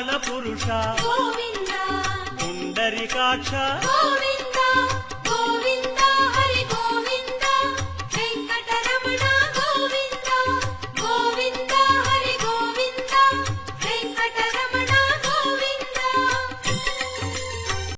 పురుష గోవింద పుండరికాక్ష గోవింద